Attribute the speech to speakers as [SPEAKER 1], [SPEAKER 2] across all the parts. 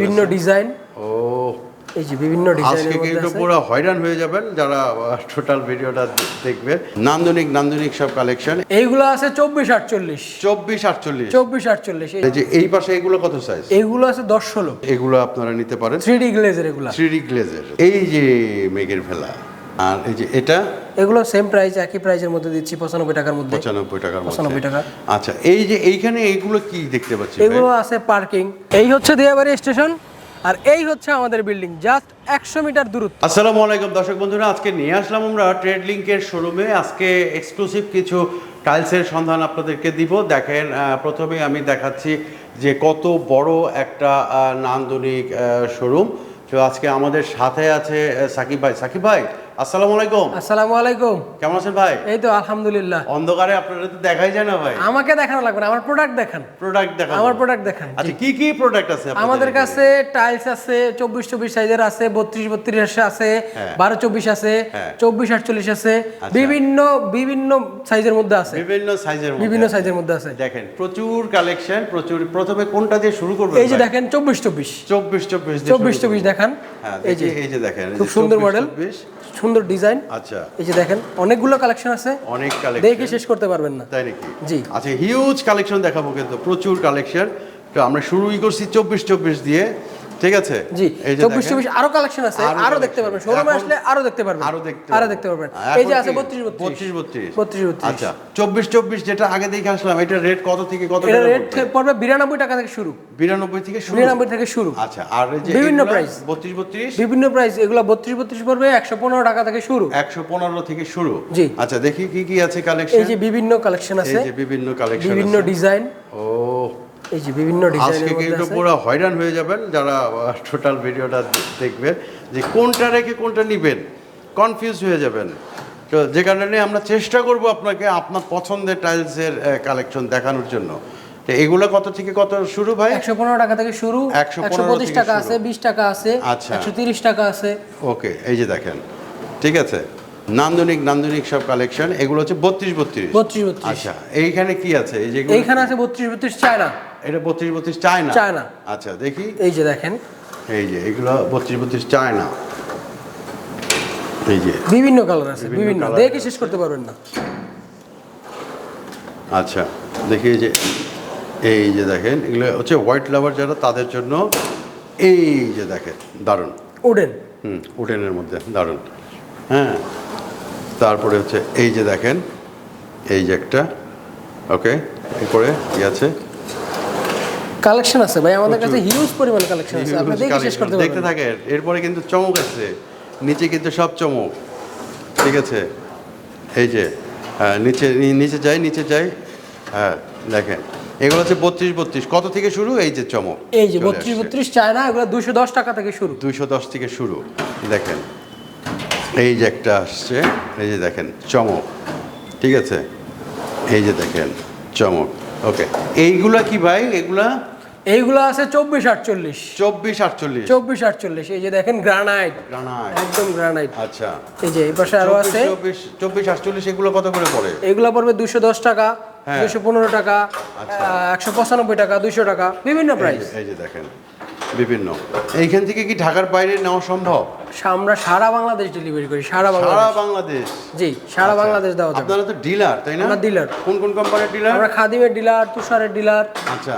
[SPEAKER 1] বিভিন্ন ডিজাইন
[SPEAKER 2] ও।
[SPEAKER 1] এই যে বিভিন্ন
[SPEAKER 2] আজকে
[SPEAKER 1] ডিজাইনের মধ্যে
[SPEAKER 2] কিন্তু পুরো হয়রান হয়ে যাবেন যারা টোটাল ভিডিওটা দেখবে। নান্দনিক নান্দনিক সব কালেকশন
[SPEAKER 1] এইগুলো আছে চব্বিশ আটচল্লিশ।
[SPEAKER 2] চব্বিশ আটচল্লিশ।
[SPEAKER 1] চব্বিশ আটচল্লিশ।
[SPEAKER 2] এই যে এই পাশে এগুলো কত সাইজ
[SPEAKER 1] এগুলো আছে দশ ষোলো।
[SPEAKER 2] এগুলো আপনারা নিতে পারেন।
[SPEAKER 1] থ্রি ডি গ্লেজের এগুলো।
[SPEAKER 2] থ্রি গ্লেজের এই যে মেঘের ভেলা। আর এই যে এটা?
[SPEAKER 1] এগুলো সেম প্রাইস একই প্রাইসের মধ্যে দিচ্ছি পঁচানব্বই টাকার মধ্যে।
[SPEAKER 2] পঁচানব্বই টাকার
[SPEAKER 1] পঁচানব্বই টাকা।
[SPEAKER 2] আচ্ছা এই যে এইখানে এইগুলো কি দেখতে পাচ্ছি
[SPEAKER 1] এগুলো আছে পার্কিং এই হচ্ছে দিয়াবাড়ি স্টেশন আর এই হচ্ছে আমাদের বিল্ডিং জাস্ট একশো মিটার দূরত্ব।
[SPEAKER 2] আসসালামু আলাইকুম দর্শক বন্ধুরা আজকে নিয়ে আসলাম আমরা ট্রেড লিঙ্কের শোরুমে আজকে এক্সক্লুসিভ কিছু টাইলসের সন্ধান আপনাদেরকে দিব। দেখেন প্রথমে আমি দেখাচ্ছি যে কত বড় একটা নান্দনিক শোরুম তো আজকে আমাদের সাথে আছে সাকিব ভাই। সাকিব ভাই আসসালামু আলাইকুম।
[SPEAKER 1] আসসালামু আলাইকুম।
[SPEAKER 2] কেমন আছেন ভাই?
[SPEAKER 1] এই তো আলহামদুলিল্লাহ।
[SPEAKER 2] অন্ধকারে আপনারা তো দেখাই যায় না ভাই।
[SPEAKER 1] আমাকে দেখানো লাগবে না আমার প্রোডাক্ট দেখান।
[SPEAKER 2] প্রোডাক্ট দেখা
[SPEAKER 1] আমার প্রোডাক্ট দেখান
[SPEAKER 2] আচ্ছা কি কি প্রোডাক্ট আছে
[SPEAKER 1] আমাদের কাছে টাইলস আছে চব্বিশ চব্বিশ সাইজের আছে বত্রিশ বত্রিশ আছে
[SPEAKER 2] হ্যাঁ।
[SPEAKER 1] বারো চব্বিশ আছে
[SPEAKER 2] হ্যাঁ।
[SPEAKER 1] চব্বিশ আটচল্লিশ আছে
[SPEAKER 2] আচ্ছা।
[SPEAKER 1] বিভিন্ন বিভিন্ন সাইজের মধ্যে আছে।
[SPEAKER 2] বিভিন্ন সাইজের মধ্যে
[SPEAKER 1] বিভিন্ন
[SPEAKER 2] আছে।
[SPEAKER 1] সাইজের মধ্যে আছে।
[SPEAKER 2] দেখেন প্রচুর কালেকশন প্রচুর প্রথমে কোনটা দিয়ে শুরু করবেন
[SPEAKER 1] এই যে দেখেন চব্বিশ চব্বিশ।
[SPEAKER 2] চব্বিশ চব্বিশ দিয়ে
[SPEAKER 1] চব্বিশ
[SPEAKER 2] শুরু
[SPEAKER 1] চব্বিশ
[SPEAKER 2] করব।
[SPEAKER 1] দেখান।
[SPEAKER 2] হ্যাঁ
[SPEAKER 1] এই যে।
[SPEAKER 2] এই যে দেখেন
[SPEAKER 1] খুব সুন্দর মডেল
[SPEAKER 2] 24
[SPEAKER 1] সুন্দর ডিজাইন।
[SPEAKER 2] আচ্ছা।
[SPEAKER 1] এই যে দেখেন অনেকগুলো কালেকশন আছে।
[SPEAKER 2] অনেক কালেকশন দেখে
[SPEAKER 1] শেষ করতে পারবেন না।
[SPEAKER 2] তাই নাকি?
[SPEAKER 1] জি।
[SPEAKER 2] আচ্ছা হিউজ কালেকশন দেখাবো কিন্তু প্রচুর কালেকশন তো আমরা শুরুই করছি চব্বিশ চব্বিশ দিয়ে। ঠিক আছে?
[SPEAKER 1] জি চব্বিশ চব্বিশ আরও কালেকশন আছে
[SPEAKER 2] আরও
[SPEAKER 1] দেখতে পারবেন শোরুমে আসলে আরও দেখতে পারবেন।
[SPEAKER 2] আরও দেখতে আরও
[SPEAKER 1] দেখতে পারবেন। এই যে আছে বত্রিশ বত্রিশ।
[SPEAKER 2] বত্রিশ বত্রিশ। আচ্ছা চব্বিশ চব্বিশ যেটা আগে দেখে আসলাম এটা রেট কত থেকে কত
[SPEAKER 1] এটা রেট পড়বে? বিরানব্বই টাকা থেকে শুরু।
[SPEAKER 2] বিরানব্বই থেকে শুরু?
[SPEAKER 1] বিরানব্বই থেকে শুরু।
[SPEAKER 2] আচ্ছা আর এই যে
[SPEAKER 1] বিভিন্ন price।
[SPEAKER 2] বত্রিশ বত্রিশ?
[SPEAKER 1] বিভিন্ন প্রাইস এগুলো বত্রিশ বত্রিশ পড়বে একশো পনেরো টাকা থেকে শুরু।
[SPEAKER 2] একশো পনেরো থেকে শুরু?
[SPEAKER 1] জি।
[SPEAKER 2] আচ্ছা দেখি কি কি আছে কালেকশন এই
[SPEAKER 1] যে বিভিন্ন কালেকশন
[SPEAKER 2] এই
[SPEAKER 1] আছে
[SPEAKER 2] যে বিভিন্ন কালেকশন
[SPEAKER 1] বিভিন্ন ডিজাইন
[SPEAKER 2] ও
[SPEAKER 1] এই যে বিভিন্ন
[SPEAKER 2] আজকে কিন্তু পুরো হয়রান হয়ে যাবেন যারা টোটাল ভিডিওটা দেখবেন যে কোনটা রেখে কোনটা নিবেন কনফিউজ হয়ে যাবেন। তো যে কারণে আমরা চেষ্টা করব আপনাকে আপনার পছন্দের টাইলসের কালেকশন দেখানোর জন্য। তো এগুলো কত থেকে কত শুরু ভাই?
[SPEAKER 1] একশো পনেরো টাকা থেকে শুরু একশো পঁচিশ টাকা আছে বিশ টাকা আছে
[SPEAKER 2] আচ্ছা।
[SPEAKER 1] একশো তিরিশ টাকা আছে।
[SPEAKER 2] ওকে এই যে দেখেন ঠিক আছে? নান্দনিক নান্দনিক সব কালেকশন এগুলো হচ্ছে বত্রিশ বত্রিশ।
[SPEAKER 1] বত্রিশ বত্রিশ।
[SPEAKER 2] আচ্ছা এইখানে কি আছে? এই যে
[SPEAKER 1] এইখানে আছে বত্রিশ বত্রিশ চায়না।
[SPEAKER 2] এটা বত্রিশ বত্রিশ চায় না
[SPEAKER 1] চায়না।
[SPEAKER 2] আচ্ছা দেখি।
[SPEAKER 1] এই যে দেখেন।
[SPEAKER 2] এই যে এগুলো বত্রিশ বত্রিশ চায় না এই যে।
[SPEAKER 1] বিভিন্ন কালার আছে
[SPEAKER 2] বিভিন্ন
[SPEAKER 1] দেখে শেষ করতে পারবেন না।
[SPEAKER 2] আচ্ছা দেখি যে এই যে দেখেন এগুলো হচ্ছে হোয়াইট লাভার যারা তাদের জন্য এই যে দেখেন দারুণ।
[SPEAKER 1] ওডেন
[SPEAKER 2] হুম উডেনের মধ্যে দারুণ। হ্যাঁ তারপরে হচ্ছে এই যে দেখেন এই যে একটা ওকে এরপরে কি আছে?
[SPEAKER 1] কালেকশন আছে ভাই আমাদের কাছে হিউজ পরিমাণ কালেকশন আছে। আপনি দেখে শেষ করতে
[SPEAKER 2] দেখতে
[SPEAKER 1] পারবেন।
[SPEAKER 2] থাকেন এরপরে কিন্তু চমক আছে। নিচে কিন্তু সব চমক। ঠিক আছে? এই যে হ্যাঁ নিচে নিচে যাই নিচে যাই। হ্যাঁ দেখেন। এগুলো হচ্ছে বত্রিশ বত্রিশ। কত থেকে শুরু? এই যে চমক।
[SPEAKER 1] এই যে বত্রিশ বত্রিশ চায় না এগুলো দুশো দশ টাকা থেকে শুরু।
[SPEAKER 2] দুইশো দশ থেকে শুরু। দেখেন। এই যে একটা আসছে। এই যে দেখেন চমক। ঠিক আছে? এই যে দেখেন চমক। ওকে। এইগুলা কি ভাই? এগুলা
[SPEAKER 1] এইগুলো আছে চব্বিশ আটচল্লিশ।
[SPEAKER 2] চব্বিশ আটচল্লিশ।
[SPEAKER 1] চব্বিশ আটচল্লিশ এই যে দেখেন গ্রানাইট।
[SPEAKER 2] গ্রানাইট।
[SPEAKER 1] একদম গ্রানাইট।
[SPEAKER 2] আচ্ছা।
[SPEAKER 1] এই যে এই পাশে
[SPEAKER 2] আরও
[SPEAKER 1] আছে।
[SPEAKER 2] চব্বিশ চব্বিশ আটচল্লিশ এগুলো কত করে পড়ে?
[SPEAKER 1] এগুলো পড়বে দুশো দশ টাকা
[SPEAKER 2] হ্যাঁ।
[SPEAKER 1] দুশো পনেরো টাকা
[SPEAKER 2] আচ্ছা।
[SPEAKER 1] একশো পঁচানব্বই টাকা দুশো টাকা বিভিন্ন প্রাইস
[SPEAKER 2] এই যে দেখেন বিভিন্ন। এইখান থেকে কি ঢাকার বাইরে নেওয়া সম্ভব?
[SPEAKER 1] আমরা সারা বাংলাদেশ ডেলিভারি করি সারা
[SPEAKER 2] সারা
[SPEAKER 1] বাংলাদেশ।
[SPEAKER 2] বাংলাদেশ?
[SPEAKER 1] জি সারা
[SPEAKER 2] আচ্ছা।
[SPEAKER 1] বাংলাদেশ দেওয়া যাবে।
[SPEAKER 2] আপনারা তো ডিলার তাই না?
[SPEAKER 1] আমরা dealer।
[SPEAKER 2] কোন কোন কোম্পানির ডিলার
[SPEAKER 1] আমরা খাদিমের ডিলার তুষারের ডিলার
[SPEAKER 2] আচ্ছা।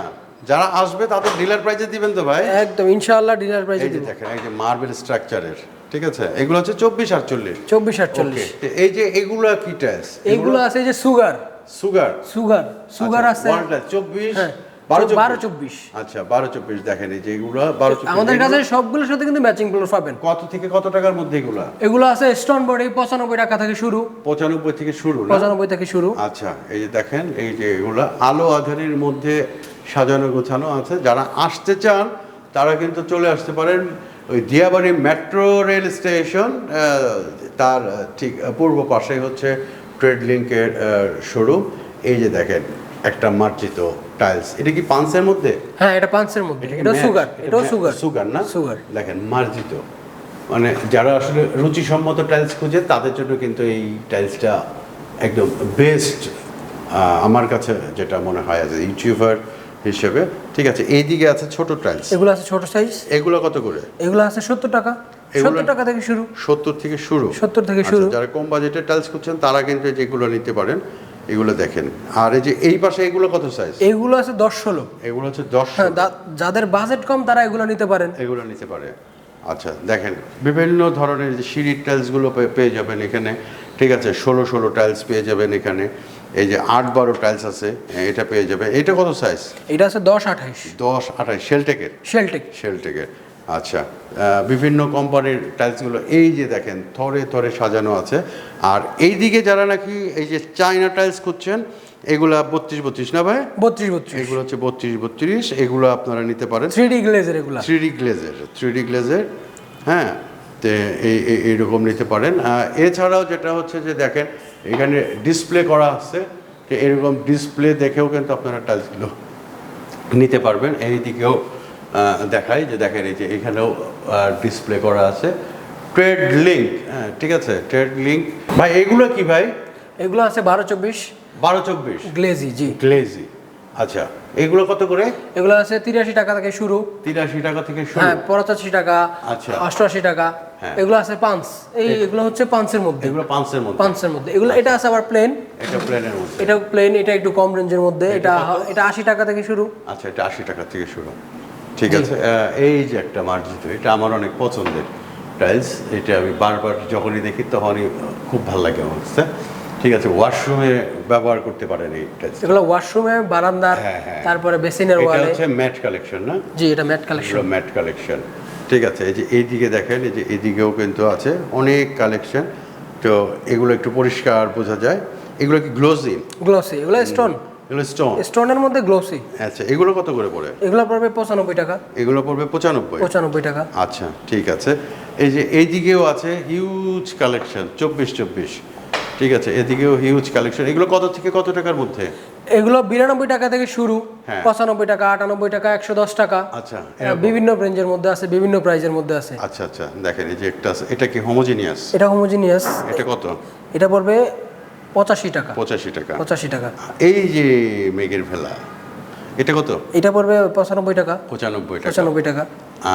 [SPEAKER 2] যারা আসবে তাদের ডিলার প্রাইসে দিবেন তো ভাই?
[SPEAKER 1] একদম ইনশাআল্লাহ ডিলার প্রাইসে
[SPEAKER 2] এই
[SPEAKER 1] দিব।
[SPEAKER 2] দেখেন এই যে মার্বেল স্ট্রাকচারের ঠিক আছে? এগুলো হচ্ছে চব্বিশ আটচল্লিশ।
[SPEAKER 1] চব্বিশ আটচল্লিশ।
[SPEAKER 2] এই যে এগুলো কি টাইস
[SPEAKER 1] এইগুলো আছে যে সুগার
[SPEAKER 2] সুগার
[SPEAKER 1] সুগার সুগার আছে।
[SPEAKER 2] চব্বিশ
[SPEAKER 1] হ্যাঁ
[SPEAKER 2] বারো
[SPEAKER 1] বারো
[SPEAKER 2] চব্বিশ।
[SPEAKER 1] চব্বিশ
[SPEAKER 2] আচ্ছা বারো চব্বিশ দেখেন এই যে এগুলো বারো চব্বিশ।
[SPEAKER 1] আমাদের কাছে সবগুলোর সাথে কিন্তু ম্যাচিংগুলো পাবেন।
[SPEAKER 2] কত থেকে কত টাকার মধ্যে এগুলা?
[SPEAKER 1] এগুলো আছে স্টোন বডি পঁচানব্বই টাকা থেকে শুরু।
[SPEAKER 2] পঁচানব্বই থেকে শুরু
[SPEAKER 1] পঁচানব্বই থেকে শুরু।
[SPEAKER 2] আচ্ছা এই যে দেখেন এই যে এগুলো আলো আধারের মধ্যে সাজানো গোছানো আছে। যারা আসতে চান তারা কিন্তু চলে আসতে পারেন ওই দিয়াবাড়ি মেট্রো রেল স্টেশন তার ঠিক পূর্ব পাশে হচ্ছে ট্রেড লিঙ্কের শোরুম। এই যে দেখেন একটা মার্জিত টাইলস। এটা কি পাঁচের মধ্যে?
[SPEAKER 1] হ্যাঁ এটা পাঁচের মধ্যে।
[SPEAKER 2] এটা?
[SPEAKER 1] সুগার
[SPEAKER 2] এটা
[SPEAKER 1] সুগার।
[SPEAKER 2] সুগার না?
[SPEAKER 1] সুগার।
[SPEAKER 2] দেখেন মার্জিত। মানে যারা আসলে রুচিসম্মত টাইলস খুঁজে তাদের জন্য কিন্তু এই টাইলসটা একদম বেস্ট আমার কাছে যেটা মনে হয় অ্যাজ ইউটিউবার হিসেবে। ঠিক আছে এইদিকে আছে ছোট টাইলস
[SPEAKER 1] এগুলো আছে ছোট সাইজ
[SPEAKER 2] এগুলো কত করে?
[SPEAKER 1] এগুলো আছে সত্তর টাকা।
[SPEAKER 2] এগুলো-
[SPEAKER 1] সত্তর টাকা থেকে শুরু।
[SPEAKER 2] সত্তর থেকে শুরু?
[SPEAKER 1] 70 থেকে
[SPEAKER 2] আচ্ছা,
[SPEAKER 1] শুরু।
[SPEAKER 2] যারা কম বাজেটের টাইলস করছেন তারা কিন্তু যেগুলো নিতে পারেন এগুলো দেখেন। আর এই যে এই পাশে এগুলো কত সাইজ
[SPEAKER 1] এইগুলো আছে দশ ষোলো।
[SPEAKER 2] এগুলো হচ্ছে দশ
[SPEAKER 1] হ্যাঁ যাদের বাজেট কম তারা এগুলো নিতে পারেন।
[SPEAKER 2] এগুলো নিতে পারে। আচ্ছা দেখেন বিভিন্ন ধরনের যে সিঁড়ির টাইলসগুলো পেয়ে যাবেন এখানে। ঠিক আছে ষোলো ষোলো টাইলস পেয়ে যাবেন এখানে। এই যে আট বারো টাইলস আছে এটা পেয়ে যাবে। এটা কত সাইজ
[SPEAKER 1] এটা আছে দশ আঠাইশ।
[SPEAKER 2] দশ আঠাইশ। শেলটেকের
[SPEAKER 1] শেলটেক
[SPEAKER 2] শেলটেকের আচ্ছা বিভিন্ন কোম্পানির টাইলসগুলো এই যে দেখেন থরে থরে সাজানো আছে। আর এই দিকে যারা নাকি এই যে চায়না টাইলস করছেন এগুলা বত্রিশ বত্রিশ না ভাই?
[SPEAKER 1] বত্রিশ বত্রিশ।
[SPEAKER 2] এগুলো হচ্ছে বত্রিশ বত্রিশ এগুলো আপনারা নিতে পারেন।
[SPEAKER 1] থ্রি ডি গ্লেজের এগুলা।
[SPEAKER 2] থ্রি ডি গ্লেজের থ্রি ডি গ্লেজের হ্যাঁ তো এই এই- এইরকম নিতে পারেন। এছাড়াও যেটা হচ্ছে যে দেখেন এখানে ডিসপ্লে করা আছে যে এরকম ডিসপ্লে দেখেও কিন্তু আপনারা টাইলসগুলো নিতে পারবেন। এই দিকেও দেখাই যে দেখেন এই যে এখানেও ডিসপ্লে করা আছে। ট্রেড লিঙ্ক হ্যাঁ ঠিক আছে? ট্রেড লিঙ্ক ভাই এগুলো কি ভাই?
[SPEAKER 1] এগুলো আছে বারো চব্বিশ।
[SPEAKER 2] বারো চব্বিশ?
[SPEAKER 1] গ্লেজি জি।
[SPEAKER 2] গ্লেজি। আচ্ছা এগুলো কত করে?
[SPEAKER 1] এগুলো আছে তিরাশি টাকা থেকে শুরু।
[SPEAKER 2] তিরাশি টাকা থেকে শুরু।
[SPEAKER 1] হ্যাঁ পঁচাশি টাকা
[SPEAKER 2] আচ্ছা।
[SPEAKER 1] অষ্টআশি টাকা। এগুলো আছে পাঁচ এই এগুলো হচ্ছে পাঁচের মধ্যে।
[SPEAKER 2] এগুলো পাঁচের মধ্যে।
[SPEAKER 1] পাঁচের মধ্যে। এগুলো এটা আছে আবার প্লেন
[SPEAKER 2] এটা প্লেনের মধ্যে।
[SPEAKER 1] এটা প্লেন এটা একটু কম রেঞ্জের মধ্যে। এটা এটা আশি টাকা থেকে শুরু।
[SPEAKER 2] আচ্ছা এটা আশি টাকা থেকে শুরু। ঠিক আছে। এই যে একটা মার্জিত এটা আমার অনেক পছন্দের টাইলস এটা আমি বারবার যখনই দেখি তখনই খুব ভালো লাগে আমার কাছে। ঠিক আছে ওয়াশরুমে ব্যবহার করতে পারেন এই টাইলস
[SPEAKER 1] এগুলো ওয়াশরুমে বারান্দার
[SPEAKER 2] হ্যাঁ, হ্যাঁ।
[SPEAKER 1] তারপরে বেসিনের
[SPEAKER 2] এটা
[SPEAKER 1] ওয়ালে
[SPEAKER 2] হচ্ছে ম্যাট কালেকশন না?
[SPEAKER 1] জি এটা ম্যাট কালেকশন
[SPEAKER 2] ম্যাট কালেকশন ঠিক আছে এই যে এইদিকে দেখেন এই যে এইদিকেও কিন্তু আছে অনেক কালেকশন তো এগুলো একটু পরিষ্কার বোঝা যায়। এগুলো কি গ্লোজি
[SPEAKER 1] গ্লোসি এগুলো স্টোন
[SPEAKER 2] এগুলো স্টোন
[SPEAKER 1] স্টোনের মধ্যে গ্লোসি
[SPEAKER 2] আচ্ছা এগুলো কত করে পড়ে?
[SPEAKER 1] এগুলো পড়বে পঁচানব্বই টাকা।
[SPEAKER 2] এগুলো পড়বে পঁচানব্বই?
[SPEAKER 1] পঁচানব্বই টাকা।
[SPEAKER 2] আচ্ছা ঠিক আছে। এই যে এইদিকেও আছে হিউজ কালেকশন চব্বিশ চব্বিশ। ঠিক আছে এদিকেও হিউজ কালেকশন এগুলো কত থেকে কত টাকার মধ্যে?
[SPEAKER 1] এগুলো বিরানব্বই টাকা থেকে শুরু
[SPEAKER 2] হ্যাঁ।
[SPEAKER 1] পঁচানব্বই টাকা আটানব্বই টাকা একশো দশ টাকা।
[SPEAKER 2] আচ্ছা
[SPEAKER 1] বিভিন্ন রেঞ্জের মধ্যে আছে বিভিন্ন প্রাইজের মধ্যে আছে।
[SPEAKER 2] আচ্ছা আচ্ছা দেখেন এই যে একটা আছে এটা কি হোমোজিনিয়াস
[SPEAKER 1] এটা হোমোজিনিয়াস
[SPEAKER 2] এটা কত?
[SPEAKER 1] এটা পড়বে পঁচাশি টাকা।
[SPEAKER 2] পঁচাশি টাকা।
[SPEAKER 1] পঁচাশি টাকা।
[SPEAKER 2] এই যে মেঘের ভেলা এটা কত?
[SPEAKER 1] এটা পড়বে পঁচানব্বই টাকা।
[SPEAKER 2] পঁচানব্বই টাকা।
[SPEAKER 1] পঁচানব্বই টাকা।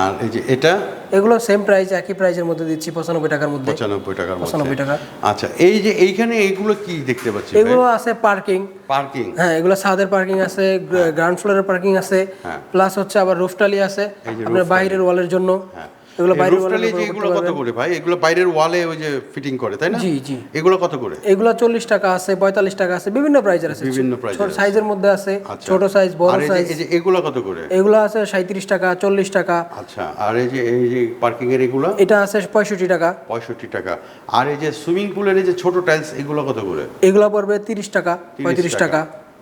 [SPEAKER 2] আর এই যে এটা?
[SPEAKER 1] এগুলো সেম প্রাইস একই প্রাইসের মধ্যে দিচ্ছি পঁচানব্বই টাকার মধ্যে।
[SPEAKER 2] পঁচানব্বই টাকার মধ্যে।
[SPEAKER 1] পঁচানব্বই টাকা।
[SPEAKER 2] আচ্ছা এই যে এইখানে এইগুলো কি দেখতে পাচ্ছি
[SPEAKER 1] এগুলো আছে পার্কিং
[SPEAKER 2] পার্কিং
[SPEAKER 1] হ্যাঁ এগুলো সাদের পার্কিং আছে গ্রাউন্ড ফ্লোরের পার্কিং আছে
[SPEAKER 2] হ্যাঁ।
[SPEAKER 1] প্লাস হচ্ছে আবার রুফটালি আছে আপনার বাইরের ওয়ালের জন্য।
[SPEAKER 2] হ্যাঁ।
[SPEAKER 1] এগুলো
[SPEAKER 2] এই
[SPEAKER 1] বাইরের
[SPEAKER 2] rooftop
[SPEAKER 1] ওয়ালের
[SPEAKER 2] এই যে
[SPEAKER 1] উপর
[SPEAKER 2] এগুলো কত করে ভাই? এগুলো বাইরের ওয়ালে ওই যে ফিটিং করে তাই না?
[SPEAKER 1] জি জি।
[SPEAKER 2] এগুলো কত করে?
[SPEAKER 1] এগুলো চল্লিশ টাকা আছে পঁয়তাল্লিশ টাকা আছে বিভিন্ন প্রাইজের আছে।
[SPEAKER 2] বিভিন্ন
[SPEAKER 1] সাইজের মধ্যে আছে
[SPEAKER 2] আচ্ছা।
[SPEAKER 1] ছোট সাইজ বড় সাইজ
[SPEAKER 2] এই যে এগুলো কত করে?
[SPEAKER 1] এগুলো আছে সাঁত্রিশ টাকা চল্লিশ টাকা।
[SPEAKER 2] আচ্ছা আর এই যে এই যে পার্কিং এর এগুলো?
[SPEAKER 1] এটা আছে পঁয়ষট্টি টাকা।
[SPEAKER 2] পঁয়ষট্টি টাকা। আর এই যে সুইমিং পুলের এই যে ছোট টাইলস এগুলো কত করে?
[SPEAKER 1] এগুলো পড়বে তিরিশ টাকা
[SPEAKER 2] 30
[SPEAKER 1] পঁয়ত্রিশ টাকা।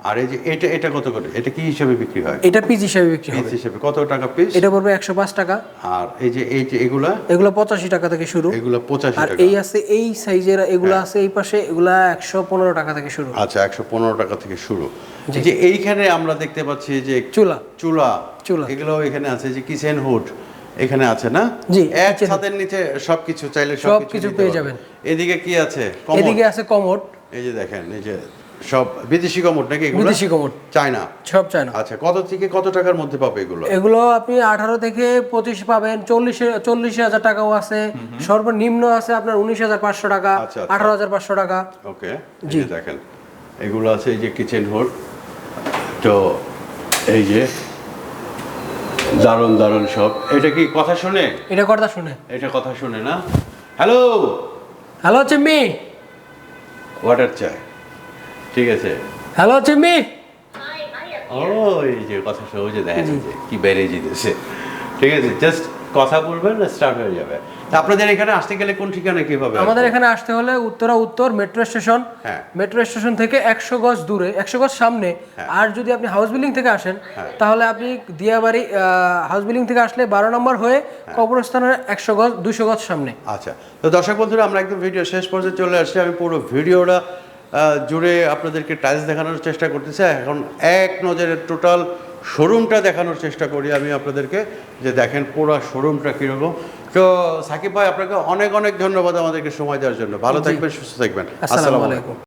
[SPEAKER 2] আর এই যে এটা এটা কত করে? এটা কি হিসাবে বিক্রি হয়?
[SPEAKER 1] এটা পিস হিসাবে বিক্রি
[SPEAKER 2] পিস হিসাবে। কত টাকা পিস?
[SPEAKER 1] এটা পড়বে একশো পাঁচ টাকা।
[SPEAKER 2] আর এই যে এই যে এগুলা?
[SPEAKER 1] এগুলো পঁচাশি টাকা থেকে শুরু।
[SPEAKER 2] এগুলো পঁচাশি
[SPEAKER 1] আর
[SPEAKER 2] টাকা। হ্যাঁ।
[SPEAKER 1] এই আছে এই সাইজের এগুলো আছে এই পাশে এগুলা একশো পনেরো টাকা থেকে শুরু।
[SPEAKER 2] আচ্ছা একশো পনেরো টাকা থেকে শুরু। যে এইখানে আমরা দেখতে পাচ্ছি যে
[SPEAKER 1] চুলা।
[SPEAKER 2] চুলা।
[SPEAKER 1] চুলা।
[SPEAKER 2] এগুলো এখানে আছে যে কিচেন হুড। এখানে আছে না?
[SPEAKER 1] জি,
[SPEAKER 2] এক ছাদের নিচে সবকিছু চাইলে
[SPEAKER 1] সবকিছু পেয়ে। যাবেন।
[SPEAKER 2] এদিকে কি আছে? কমোড।
[SPEAKER 1] এদিকে আছে কমোড।
[SPEAKER 2] এই যে দেখেন এই যে সব বিদেশি কমোড নাকি এগুলো?
[SPEAKER 1] বিদেশি কমোড
[SPEAKER 2] চায়না?
[SPEAKER 1] সব চায় না
[SPEAKER 2] আচ্ছা কত থেকে কত টাকার মধ্যে পাবে এগুলো?
[SPEAKER 1] এগুলো আপনি আঠারো থেকে পঁচিশ পাবেন চল্লিশ চল্লিশ হাজার টাকাও আছে। সর্বনিম্ন আছে আপনার উনিশ হাজার পাঁচশো টাকা
[SPEAKER 2] আচ্ছা, আচ্ছা।
[SPEAKER 1] আঠারো হাজার পাঁচশো টাকা।
[SPEAKER 2] ওকে
[SPEAKER 1] জি।
[SPEAKER 2] জি দেখেন এগুলো আছে এই যে কিচেন হুড তো এই যে দারুণ দারুণ সব। এটা কি কথা শুনে?
[SPEAKER 1] এটা কথা শুনে।
[SPEAKER 2] এটা কথা শুনে না? হ্যালো
[SPEAKER 1] হ্যালো চিম্মি
[SPEAKER 2] ওয়াটার চাই ঠিক আছে।
[SPEAKER 1] হ্যালো চিম্মি
[SPEAKER 2] যে কথা শুনে ওই যে দেখেন এই যে কি বেড়ে যেতেছে। ঠিক আছে জাস্ট কথা বলবেন স্টার্ট হয়ে যাবে। আপনাদের এখানে আসতে গেলে কোন ঠিকানা কীভাবে
[SPEAKER 1] আমাদের এখানে আসতে হলে উত্তরা উত্তর মেট্রো স্টেশন
[SPEAKER 2] হ্যাঁ।
[SPEAKER 1] মেট্রো স্টেশন থেকে একশো গজ দূরে একশো গজ সামনে।
[SPEAKER 2] হ্যাঁ।
[SPEAKER 1] আর যদি আপনি হাউস বিল্ডিং থেকে আসেন তাহলে আপনি দিয়াবাড়ি হাউস বিল্ডিং থেকে আসলে বারো নম্বর হয়ে
[SPEAKER 2] হ্যাঁ।
[SPEAKER 1] কবরস্থানের একশো গজ দুশো গজ সামনে।
[SPEAKER 2] আচ্ছা। তো দর্শক বন্ধুরা আমরা একদম ভিডিও শেষ পর্যায়ে চলে আসছি। আমি পুরো ভিডিওটা জুড়ে আপনাদেরকে টাইলস দেখানোর চেষ্টা করতেছে। এখন এক নজরে টোটাল শোরুমটা দেখানোর চেষ্টা করি আমি আপনাদেরকে যে দেখেন পুরো শোরুমটা কীরকম। তো সাকিব ভাই আপনাকে অনেক অনেক ধন্যবাদ আমাদেরকে সময় দেওয়ার জন্য। ভালো থাকবেন সুস্থ থাকবেন।
[SPEAKER 1] আসসালামু আলাইকুম।